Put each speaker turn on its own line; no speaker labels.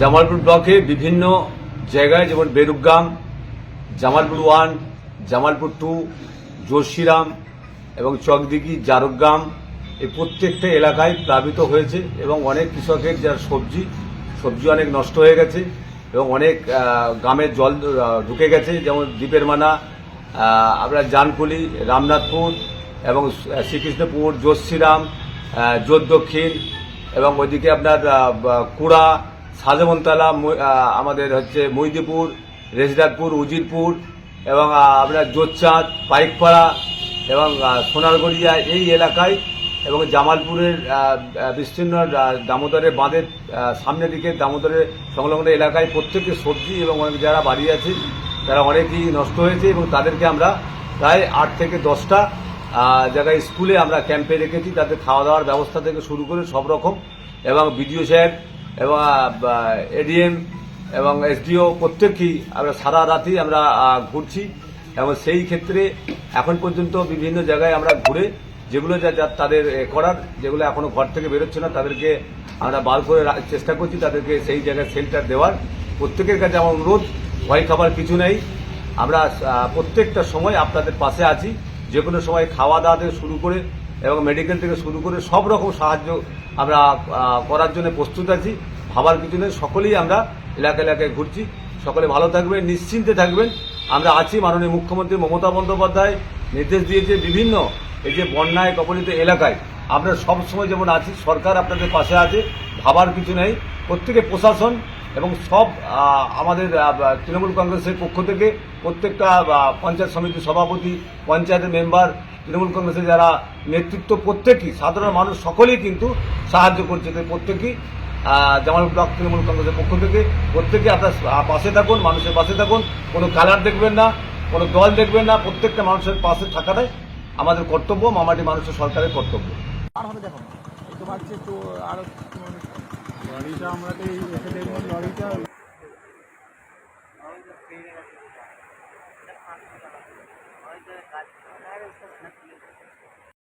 জামালপুর ব্লকে বিভিন্ন জায়গায় যেমন বেরুগ্রাম জামালপুর ওয়ান জামালপুর টু জোশিরাম এবং চকদিঘি, জারুগ্রাম এই প্রত্যেকটা এলাকায় প্লাবিত হয়েছে এবং অনেক কৃষকের যার সবজি সবজি অনেক নষ্ট হয়ে গেছে এবং অনেক গ্রামের জল ঢুকে গেছে, যেমন দ্বীপের মানা আপনার জানকুলি, রামনাথপুর এবং শ্রীকৃষ্ণপুর জোশিরাম জোর দক্ষিণ এবং ওইদিকে আপনার কুড়া, সাজমনতলা আমাদের হচ্ছে মৈদিপুর, রেজদারপুর, উজিরপুর এবং আপনার জোরচাঁদ পাইকপাড়া এবং সোনারগড়িয়া এই এলাকায় এবং জামালপুরের বিস্তীর্ণ দামোদরের বাঁধের সামনের দিকে দামোদরের সংলগ্ন এলাকায় প্রত্যেকের সবজি এবং অনেক যারা বাড়ি আছে, তারা অনেকই নষ্ট হয়েছে এবং তাদেরকে আমরা প্রায় আট থেকে দশটা জায়গায় স্কুলে আমরা ক্যাম্পে রেখেছি। তাদের খাওয়া দাওয়ার ব্যবস্থা থেকে শুরু করে সব রকম এবং বিডিও সাহেব এবং এডিএম এবং এসডিও প্রত্যেককেই আমরা সারা রাতই আমরা ঘুরছি। এবং সেই ক্ষেত্রে এখন পর্যন্ত বিভিন্ন জায়গায় আমরা ঘুরে যেগুলো যা তাদের করার, যেগুলো এখনও ঘর থেকে বেরোচ্ছে না, তাদেরকে আমরা বার করে চেষ্টা করছি তাদেরকে সেই জায়গায় সেন্টার দেওয়ার। প্রত্যেকের কাছে আমার অনুরোধ, ভয় খাবার কিছু নেই। আমরা প্রত্যেকটা সময় আপনাদের পাশে আছি। যে কোনো সময় খাওয়া দাওয়া থেকে শুরু করে এবং মেডিকেল থেকে শুরু করে সব রকম সাহায্য আমরা করার জন্য প্রস্তুত আছি। ভাবার কিছু নেই, সকলেই আমরা এলাকা এলাকায় ঘুরছি। সকলে ভালো থাকবেন, নিশ্চিন্তে থাকবেন। আমরা আছি মাননীয় মুখ্যমন্ত্রী মমতা বন্দ্যোপাধ্যায়। নির্দেশ দিয়েছে বিভিন্ন এই যে বন্যায় কবলিত এলাকায়। আমরা সবসময় যেমন আছি, সরকার আপনাদের পাশে আছে, ভাবার কিছু নেই। প্রত্যেকে প্রশাসন এবং সব আমাদের তৃণমূল কংগ্রেসের পক্ষ থেকে প্রত্যেকটা পঞ্চায়েত সমিতির সভাপতি, পঞ্চায়েতের মেম্বার, তৃণমূল কংগ্রেসের যারা নেতৃত্ব প্রত্যেকই, সাধারণ মানুষ সকলেই কিন্তু সাহায্য করছে। প্রত্যেকেই জামালপুর ব্লক তৃণমূল কংগ্রেসের পক্ষ থেকে প্রত্যেকে আপনার পাশে থাকুন মানুষের পাশে থাকুন। কোনো কালার দেখবেন না কোনো দল দেখবেন না প্রত্যেকটা মানুষের পাশে থাকাটাই আমাদের কর্তব্য মামাটি মানুষের সরকারের কর্তব্য।
আর হবে দেখো তো পাচ্ছি তো আর লরিটা আমরা তো এই এসে দেখলাম লরিটা।